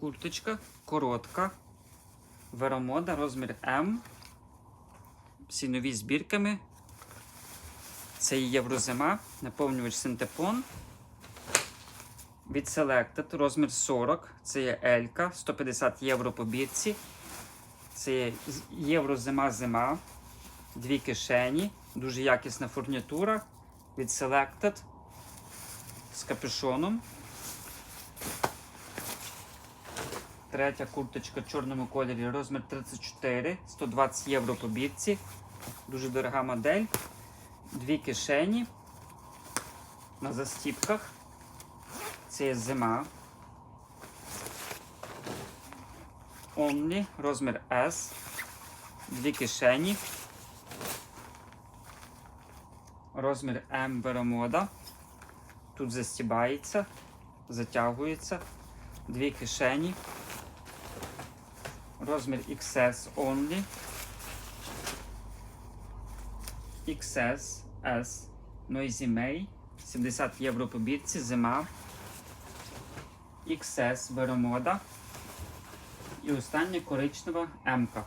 Курточка коротка. Веромода, розмір М. Всі нові збірками. Це є єврозима, наповнювач синтепон. Від Selected, розмір 40. Це є Елька, 150 євро по бірці. Це є з- єврозима зима. Дві кишені. Дуже якісна фурнітура. Від Selected з капюшоном. Третя курточка в чорному кольорі, розмір 34, 120 євро по бірці. Дуже дорога модель. Дві кишені на застіпках. Це є зима. Only, розмір S. Дві кишені. Розмір М Беромода. Тут застібається, затягується. Дві кишені. Розмір XS only. XS S Noisy May 70 євро по бірці, зима. XS Веромода. І остання коричнева М. -ка.